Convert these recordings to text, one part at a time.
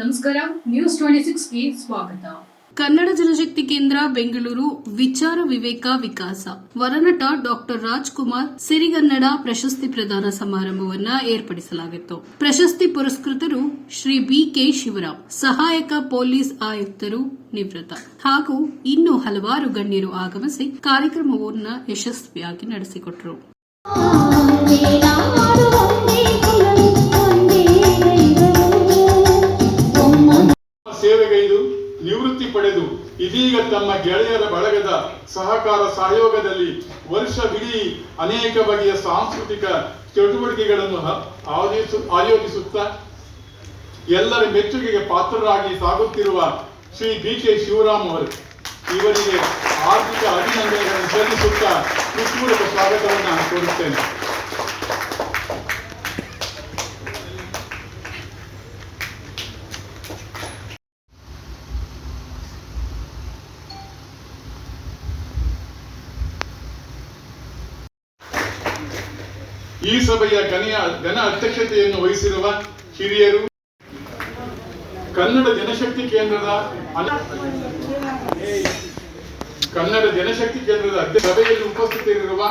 ನಮಸ್ಕಾರ news twenty ಸಿಕ್ಸ್ಗೆ ಸ್ವಾಗತ. ಕನ್ನಡ ಜನಶಕ್ತಿ ಕೇಂದ್ರ ಬೆಂಗಳೂರು ವಿಚಾರ ವಿವೇಕ ವಿಕಾಸ. ವರನಟ ಡಾಕ್ಟರ್ ರಾಜ್ಕುಮಾರ್ ಸಿರಿಗನ್ನಡ ಪ್ರಶಸ್ತಿ ಪ್ರದಾನ ಸಮಾರಂಭವನ್ನ ಏರ್ಪಡಿಸಲಾಗಿತ್ತು. ಪ್ರಶಸ್ತಿ ಪುರಸ್ಕೃತರು ಶ್ರೀ ಬಿಕೆ ಶಿವರಾಮ್ ಸಹಾಯಕ ಪೊಲೀಸ್ ಆಯುಕ್ತರು ನಿವೃತ್ತ. ಹಾಗೂ ಇನ್ನೂ ಹಲವಾರು ಗಣ್ಯರು ಆಗಮಿಸಿ ಕಾರ್ಯಕ್ರಮವನ್ನು ಯಶಸ್ವಿಯಾಗಿ ನಡೆಸಿಕೊಟ್ಟರು ಸೇವೆಗೈದು ನಿವೃತ್ತಿ ಪಡೆದು ಇದೀಗ ತಮ್ಮ ಗೆಳೆಯರ ಬಳಗದ ಸಹಕಾರ ಸಹಯೋಗದಲ್ಲಿ ವರ್ಷವಿಡೀ ಅನೇಕ ಬಗೆಯ ಸಾಂಸ್ಕೃತಿಕ ಚಟುವಟಿಕೆಗಳನ್ನು ಆಯೋಜಿಸು, ಆಯೋಜಿಸುತ್ತಾ ಎಲ್ಲರ ಮೆಚ್ಚುಗೆಗೆ ಪಾತ್ರರಾಗಿ ಸಾಗುತ್ತಿರುವ ಶ್ರೀ ಬಿ ಕೆ ಶಿವರಾಮ್ ಅವರು ಇವರಿಗೆ ಆರ್ಥಿಕ ಅಭಿನಂದನೆಗಳನ್ನು ಸಲ್ಲಿಸುತ್ತಾ ಹೃತ್ಪೂರ್ವಕ ಸ್ವಾಗತವನ್ನು ಕೋರುತ್ತೇನೆ. ಈ ಸಭೆಯ ಘನೆಯ ಘನ ಅಧ್ಯಕ್ಷತೆಯನ್ನು ವಹಿಸಿರುವ ಹಿರಿಯರು ಕನ್ನಡ ಜನಶಕ್ತಿ ಕೇಂದ್ರದ ಕನ್ನಡ ಜನಶಕ್ತಿ ಕೇಂದ್ರದ ಅಧ್ಯಕ್ಷ ಸಭೆಯಲ್ಲಿ ಉಪಸ್ಥಿತರಿರುವ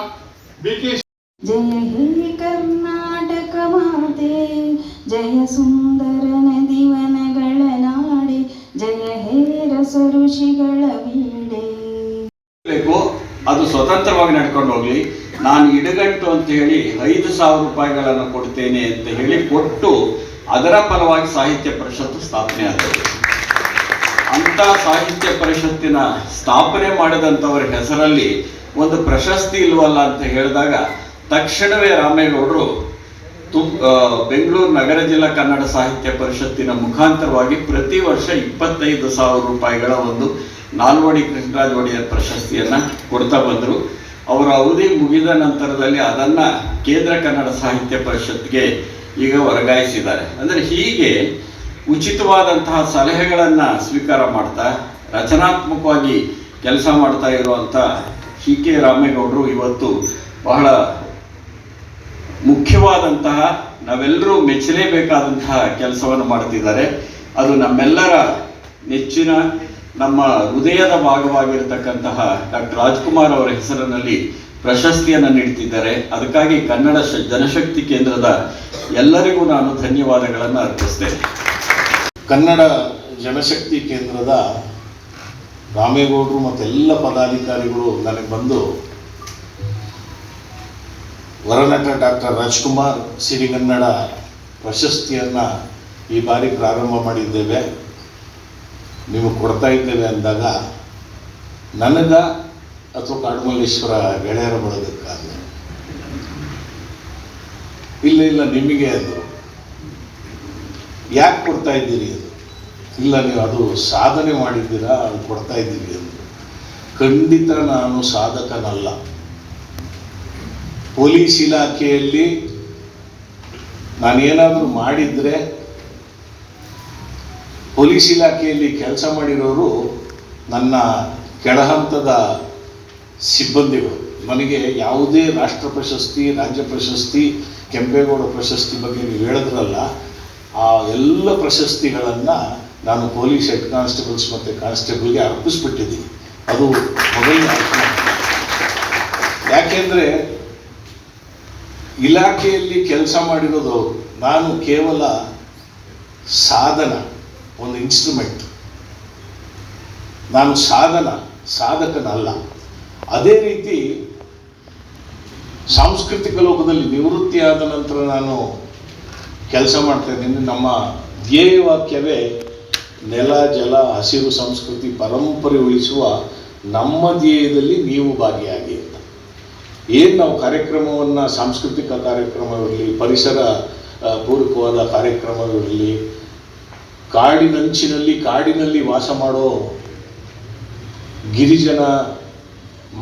ಬಿಕೆ ಜಯ ಹೇ ಕರ್ನಾಟಕ ಮಾತೆ ಜಯ ಸುಂದರ ನದಿವನಗಳ ನಾಡಿ ಜಯ ಹೇ ರಸ ಋಷಿಗಳ ವೀಡೆ ಅದು ಸ್ವತಂತ್ರವಾಗಿ ನಡ್ಕೊಂಡು ಹೋಗ್ಲಿ. ನಾನು ಇಡಗಂಟು ಅಂತ ಹೇಳಿ ಐದು ಸಾವಿರ ರೂಪಾಯಿಗಳನ್ನು ಕೊಡ್ತೇನೆ ಅಂತ ಹೇಳಿ ಕೊಟ್ಟು ಅದರ ಫಲವಾಗಿ ಸಾಹಿತ್ಯ ಪರಿಷತ್ತು ಸ್ಥಾಪನೆ ಆಗಿದೆ ಅಂತ ಸಾಹಿತ್ಯ ಪರಿಷತ್ತಿನ ಸ್ಥಾಪನೆ ಮಾಡಿದಂಥವರ ಹೆಸರಲ್ಲಿ ಒಂದು ಪ್ರಶಸ್ತಿ ಇಲ್ವಲ್ಲ ಅಂತ ಹೇಳಿದಾಗ ತಕ್ಷಣವೇ ರಾಮೇಗೌಡರು ತು ಬೆಂಗಳೂರು ನಗರ ಜಿಲ್ಲಾ ಕನ್ನಡ ಸಾಹಿತ್ಯ ಪರಿಷತ್ತಿನ ಮುಖಾಂತರವಾಗಿ ಪ್ರತಿ ವರ್ಷ ಇಪ್ಪತ್ತೈದು ಸಾವಿರ ರೂಪಾಯಿಗಳ ಒಂದು ನಾಲ್ವಡಿ ಕೃಷ್ಣರಾಜ ಒಡೆಯರ್ ಪ್ರಶಸ್ತಿಯನ್ನ ಕೊಡ್ತಾ ಬಂದರು. ಅವರ ಅವಧಿ ಮುಗಿದ ನಂತರದಲ್ಲಿ ಅದನ್ನ ಕೇಂದ್ರ ಕನ್ನಡ ಸಾಹಿತ್ಯ ಪರಿಷತ್ಗೆ ಈಗ ವರ್ಗಾಯಿಸಿದ್ದಾರೆ. ಅಂದರೆ ಹೀಗೆ ಉಚಿತವಾದಂತಹ ಸಲಹೆಗಳನ್ನ ಸ್ವೀಕಾರ ಮಾಡ್ತಾ, ರಚನಾತ್ಮಕವಾಗಿ ಕೆಲಸ ಮಾಡ್ತಾ ಇರುವಂತ ಸಿ ಕೆ ರಾಮೇಗೌಡರು ಇವತ್ತು ಬಹಳ ಮುಖ್ಯವಾದಂತಹ, ನಾವೆಲ್ಲರೂ ಮೆಚ್ಚಲೇಬೇಕಾದಂತಹ ಕೆಲಸವನ್ನು ಮಾಡ್ತಿದ್ದಾರೆ. ಅದು ನಮ್ಮೆಲ್ಲರ ನೆಚ್ಚಿನ ನಮ್ಮ ಹೃದಯದ ಭಾಗವಾಗಿರತಕ್ಕಂತಹ ಡಾಕ್ಟರ್ ರಾಜ್ಕುಮಾರ್ ಅವರ ಹೆಸರಿನಲ್ಲಿ ಪ್ರಶಸ್ತಿಯನ್ನು ನೀಡ್ತಿದ್ದಾರೆ. ಅದಕ್ಕಾಗಿ ಕನ್ನಡ ಜನಶಕ್ತಿ ಕೇಂದ್ರದ ಎಲ್ಲರಿಗೂ ನಾನು ಧನ್ಯವಾದಗಳನ್ನು ಅರ್ಪಿಸ್ತೇನೆ. ಕನ್ನಡ ಜನಶಕ್ತಿ ಕೇಂದ್ರದ ರಾಮೇಗೌಡರು ಮತ್ತು ಎಲ್ಲ ಪದಾಧಿಕಾರಿಗಳು ನನಗೆ ಬಂದು ವರನಟ ಡಾಕ್ಟರ್ ರಾಜ್ಕುಮಾರ್ ಸಿರಿಗನ್ನಡ ಪ್ರಶಸ್ತಿಯನ್ನು ಈ ಬಾರಿ ಪ್ರಾರಂಭ ಮಾಡಿದ್ದೇವೆ. ನಿಮಗೆ ಕೊಡ್ತಾ ಇದ್ದೇವೆ ಅಂದಾಗ ನನಗ ಅಥವಾ ಕಾಡುಮಲ್ಲೇಶ್ವರ ಗೆಳೆಯರ ಬಳಗಕ್ಕಾಗಲಿ ಇಲ್ಲ ಇಲ್ಲ, ನಿಮಗೆ ಅದು. ಯಾಕೆ ಕೊಡ್ತಾ ಇದ್ದೀರಿ ಅದು? ಇಲ್ಲ, ನೀವು ಅದು ಸಾಧನೆ ಮಾಡಿದ್ದೀರಾ? ಅದು ಕೊಡ್ತಾ ಇದ್ದೀವಿ ಅಂದರು ಖಂಡಿತ ನಾನು ಸಾಧಕನಲ್ಲ. ಪೊಲೀಸ್ ಇಲಾಖೆಯಲ್ಲಿ ನಾನೇನಾದರೂ ಮಾಡಿದರೆ ಪೊಲೀಸ್ ಇಲಾಖೆಯಲ್ಲಿ ಕೆಲಸ ಮಾಡಿರೋರು ನನ್ನ ಕೆಳಹಂತದ ಸಿಬ್ಬಂದಿಗಳು. ನನಗೆ ಯಾವುದೇ ರಾಷ್ಟ್ರ ಪ್ರಶಸ್ತಿ, ರಾಜ್ಯ ಪ್ರಶಸ್ತಿ, ಕೆಂಪೇಗೌಡ ಪ್ರಶಸ್ತಿ ಬಗ್ಗೆ ನೀವು ಹೇಳಿದ್ರಲ್ಲ, ಆ ಎಲ್ಲ ಪ್ರಶಸ್ತಿಗಳನ್ನು ನಾನು ಪೊಲೀಸ್ ಹೆಡ್ ಕಾನ್ಸ್ಟೇಬಲ್ಸ್ ಮತ್ತು ಕಾನ್ಸ್ಟೇಬಲ್ಗೆ ಅರ್ಪಿಸ್ಬಿಟ್ಟಿದ್ದೀನಿ. ಅದು ಮೊದಲನೇ. ಯಾಕೆಂದರೆ ಇಲಾಖೆಯಲ್ಲಿ ಕೆಲಸ ಮಾಡಿರೋದು ನಾನು ಕೇವಲ ಸಾಧನ. ಒಂದು ಇನ್ಸ್ಟ್ರೂಮೆಂಟ್ ನಾನು ಸಾಧನ, ಸಾಧಕನಲ್ಲ. ಅದೇ ರೀತಿ ಸಾಂಸ್ಕೃತಿಕ ಲೋಕದಲ್ಲಿ ನಿವೃತ್ತಿಯಾದ ನಂತರ ನಾನು ಕೆಲಸ ಮಾಡ್ತಾ ಇದ್ದೀನಿ. ನಮ್ಮ ಧ್ಯೇಯವಾಕ್ಯವೇ ನೆಲ, ಜಲ, ಹಸಿರು ಸಂಸ್ಕೃತಿ ಪರಂಪರೆ ಉಳಿಸುವ ನಮ್ಮ ಧ್ಯೇಯದಲ್ಲಿ ನೀವು ಭಾಗಿಯಾಗಿ ಅಂತ. ಏನು ನಾವು ಕಾರ್ಯಕ್ರಮವನ್ನು, ಸಾಂಸ್ಕೃತಿಕ ಕಾರ್ಯಕ್ರಮವಿರಲಿ, ಪರಿಸರ ಪೂರಕವಾದ ಕಾರ್ಯಕ್ರಮವಿರಲಿ ಕಾಡಿನಂಚಿನಲ್ಲಿ, ಕಾಡಿನಲ್ಲಿ ವಾಸ ಮಾಡೋ ಗಿರಿಜನ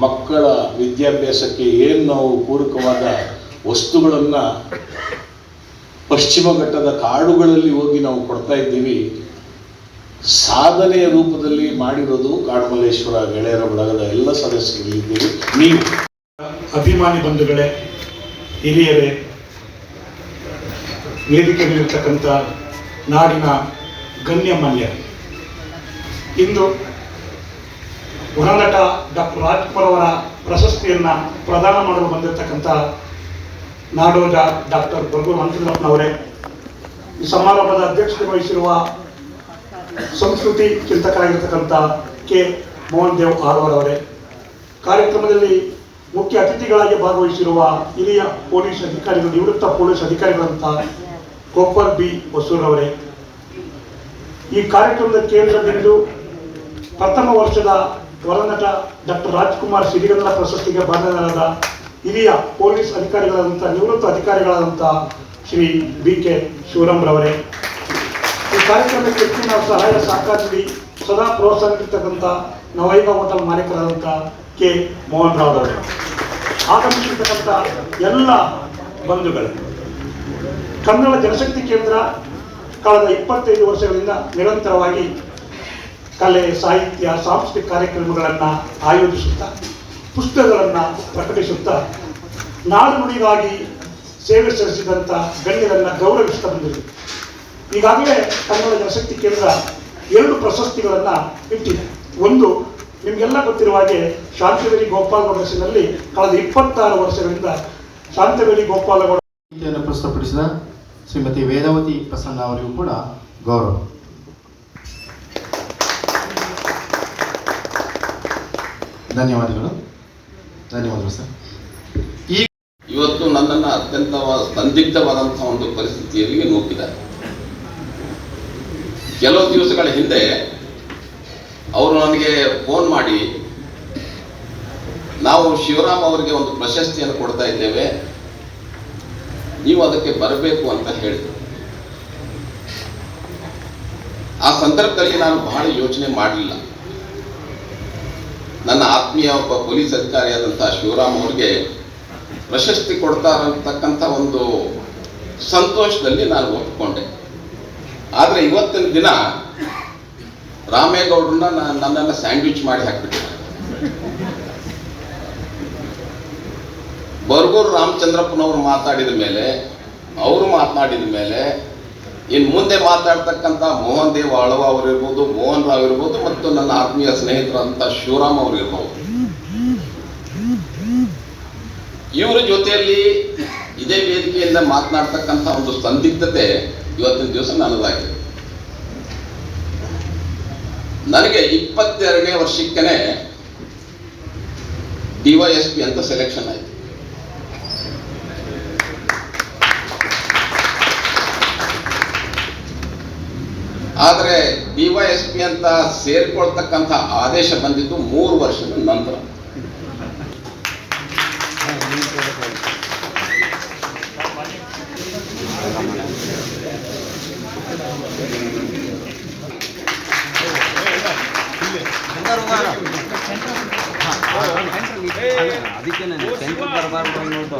ಮಕ್ಕಳ ವಿದ್ಯಾಭ್ಯಾಸಕ್ಕೆ ಏನು ನಾವು ಪೂರಕವಾದ ವಸ್ತುಗಳನ್ನು ಪಶ್ಚಿಮ ಘಟ್ಟದ ಕಾಡುಗಳಲ್ಲಿ ಹೋಗಿ ನಾವು ಕೊಡ್ತಾ ಇದ್ದೀವಿ, ಸಾಧನೆಯ ರೂಪದಲ್ಲಿ ಮಾಡಿರೋದು ಕಾಡುಮಲ್ಲೇಶ್ವರ ಗೆಳೆಯರ ಬಳಗದ ಎಲ್ಲ ಸದಸ್ಯರಿದ್ದೀವಿ. ನೀವು. ಅಭಿಮಾನಿ ಬಂಧುಗಳೇ, ಹಿರಿಯರೇ, ವೇದಿಕೆಯಲ್ಲಿರ್ತಕ್ಕಂಥ ನಾಡಿನ ಗಣ್ಯಮಾನ್ಯರು ಇಂದು ಹೊರನಟ ಡಾಕ್ಟರ್ ರಾಜ್ಕುಮಾರ್ ಅವರ ಪ್ರಶಸ್ತಿಯನ್ನು ಪ್ರದಾನ ಮಾಡಲು ಬಂದಿರತಕ್ಕಂಥ ನಾಡೋಜ ಡಾಕ್ಟರ್ ಬರ್ಗೂರು ಮಂತ್ರಿರಪ್ಪನವರೇ ಈ ಸಮಾರಂಭದ ಅಧ್ಯಕ್ಷತೆ ವಹಿಸಿರುವ ಸಂಸ್ಕೃತಿ ಚಿಂತಕರಾಗಿರ್ತಕ್ಕಂಥ ಕೆ. ಮೋಹನ್ ದೇವ್ ಆರ್ವರವರೇ ಕಾರ್ಯಕ್ರಮದಲ್ಲಿ ಮುಖ್ಯ ಅತಿಥಿಗಳಾಗಿ ಭಾಗವಹಿಸಿರುವ ಹಿರಿಯ ಪೊಲೀಸ್ ಅಧಿಕಾರಿಗಳು, ನಿವೃತ್ತ ಪೊಲೀಸ್ ಅಧಿಕಾರಿಗಳಂತ ಕೊಪ್ಪರ್ ಬಿ. ಹೊಸೂರವರೇ ಈ ಕಾರ್ಯಕ್ರಮದ ಕೇಂದ್ರ ಬಿಂದು ಪ್ರಥಮ ವರ್ಷದ ವರನಟ ಡಾಕ್ಟರ್ ರಾಜ್ಕುಮಾರ್ ಸಿರಿಗನ್ನಡ ಪ್ರಶಸ್ತಿಗೆ ಬಂಧನರಾದ ಹಿರಿಯ ಪೊಲೀಸ್ ಅಧಿಕಾರಿಗಳಾದಂಥ, ನಿವೃತ್ತ ಅಧಿಕಾರಿಗಳಾದಂಥ ಶ್ರೀ ಬಿ ಕೆ ಶಿವರಾಮ್ರವರೇ ಈ ಕಾರ್ಯಕ್ರಮಕ್ಕೆ ಹೆಚ್ಚಿನ ಸಹಾಯ ಸಹಕಾರದಲ್ಲಿ ಸದಾ ಪ್ರೋತ್ಸಾಹ ನೀಡ್ತಕ್ಕಂಥ ನವೈಗ ಹೋಟೆಲ್ ಮಾಲೀಕರಾದಂಥ ಕೆ. ಮೋಹನ್ ರಾವ್ ಅವರು. ಆಗಮಿಸಿರ್ತಕ್ಕಂಥ ಎಲ್ಲ ಬಂಧುಗಳೇ. ಕನ್ನಡ ಜನಶಕ್ತಿ ಕೇಂದ್ರ ಕಳೆದ ಇಪ್ಪತ್ತೈದು ವರ್ಷಗಳಿಂದ ನಿರಂತರವಾಗಿ ಕಲೆ, ಸಾಹಿತ್ಯ, ಸಾಂಸ್ಕೃತಿಕ ಕಾರ್ಯಕ್ರಮಗಳನ್ನು ಆಯೋಜಿಸುತ್ತಾ, ಪುಸ್ತಕಗಳನ್ನು ಪ್ರಕಟಿಸುತ್ತಾ ನಾಡು ನುಡಿಗಾಗಿ ಸೇವೆ ಸಲ್ಲಿಸಿದಂಥ ಗಣ್ಯರನ್ನು ಗೌರವಿಸ್ತಾ ಬಂದಿದೆ ಈಗಾಗಲೇ ಕನ್ನಡ ಜನಶಕ್ತಿ ಕೇಂದ್ರ ಎರಡು ಪ್ರಶಸ್ತಿಗಳನ್ನು ಇಟ್ಟಿದೆ. ಒಂದು ನಿಮಗೆಲ್ಲ ಗೊತ್ತಿರುವ ಹಾಗೆ ಶಾಂತಿವೇಲಿ ಗೋಪಾಲಗೌಡ ಹೆಸರಿನಲ್ಲಿ ಕಳೆದ ಇಪ್ಪತ್ತಾರು ವರ್ಷಗಳಿಂದ ಶಾಂತಿವೇಲಿ ಗೋಪಾಲಗೌಡ ಪ್ರಸ್ತುತಪಡಿಸಿದ ಶ್ರೀಮತಿ ವೇದವತಿ ಪ್ರಸನ್ನ ಅವರಿಗೂ ಕೂಡ ಗೌರವ. ಧನ್ಯವಾದಗಳು. ಧನ್ಯವಾದಗಳು, ಸರ್. ಇವತ್ತು ನನ್ನನ್ನು ಅತ್ಯಂತ ಸಂದಿಗ್ಧವಾದಂತಹ ಒಂದು ಪರಿಸ್ಥಿತಿಯಲ್ಲಿ ನೂಕಿದ್ದಾರೆ ಕೆಲವು ದಿವಸಗಳ ಹಿಂದೆ ಅವರು ನನಗೆ ಫೋನ್ ಮಾಡಿ, ನಾವು ಶಿವರಾಮ್ ಅವರಿಗೆ ಒಂದು ಪ್ರಶಸ್ತಿಯನ್ನು ಕೊಡ್ತಾ ಇದ್ದೇವೆ. ನೀವು ಅದಕ್ಕೆ ಬರಬೇಕು ಅಂತ ಹೇಳಿದರು. ಆ ಸಂದರ್ಭದಲ್ಲಿ ನಾನು ಬಹಳ ಯೋಚನೆ ಮಾಡಲಿಲ್ಲ. ನನ್ನ ಆತ್ಮೀಯ ಒಬ್ಬ ಪೊಲೀಸ್ ಅಧಿಕಾರಿಯಾದಂತಹ ಶಿವರಾಮ್ ಅವ್ರಿಗೆ ಪ್ರಶಸ್ತಿ ಕೊಡ್ತಾರಂತಕ್ಕಂಥ ಒಂದು ಸಂತೋಷದಲ್ಲಿ ನಾನು ಒಪ್ಪಿಕೊಂಡೆ ಆದರೆ ಇವತ್ತಿನ ದಿನ ರಾಮೇಗೌಡರನ್ನ ನಾನು ನನ್ನನ್ನು ಸ್ಯಾಂಡ್ವಿಚ್ ಮಾಡಿ ಹಾಕ್ಬಿಟ್ಟಿದ್ದಾರೆ ಬರ್ಗೂರು ರಾಮಚಂದ್ರಪ್ಪನವರು ಮಾತಾಡಿದ ಮೇಲೆ, ಅವರು ಮಾತನಾಡಿದ ಮೇಲೆ ಇನ್ನು ಮುಂದೆ ಮಾತಾಡ್ತಕ್ಕಂಥ ಮೋಹನ್ ದೇವ್ ಆಳ್ವ ಅವರಿರ್ಬೋದು, ಮೋಹನ್ ರಾವ್ ಇರ್ಬೋದು, ಮತ್ತು ನನ್ನ ಆತ್ಮೀಯ ಸ್ನೇಹಿತರಂತ ಶಿವರಾಮ್ ಅವರು ಇರ್ಬೋದು. ಇವರ ಜೊತೆಯಲ್ಲಿ ಇದೇ ವೇದಿಕೆಯಿಂದ ಮಾತನಾಡ್ತಕ್ಕಂಥ ಒಂದು ಸಂದಿಗ್ಧತೆ ಇವತ್ತಿನ ದಿವಸ ನನ್ನದಾಗಿದೆ ನನಗೆ ಇಪ್ಪತ್ತೆರಡನೇ ವರ್ಷಕ್ಕೇ ಡಿವೈಎಸ್ಪಿ ಅಂತ ಸೆಲೆಕ್ಷನ್ ಆಯಿತು. ಆದರೆ ಡಿವೈಎಸ್ಪಿ ಅಂತ ಸೇರ್ಕೊಳ್ತಕ್ಕಂಥ ಆದೇಶ ಬಂದಿದ್ದು ಮೂರು ವರ್ಷದ ನಂತರ. ಅದಕ್ಕೆ ನಾನು ಸೆಂಟ್ರ್ ಬರಬಾರ್ದು ಅನ್ನೋದು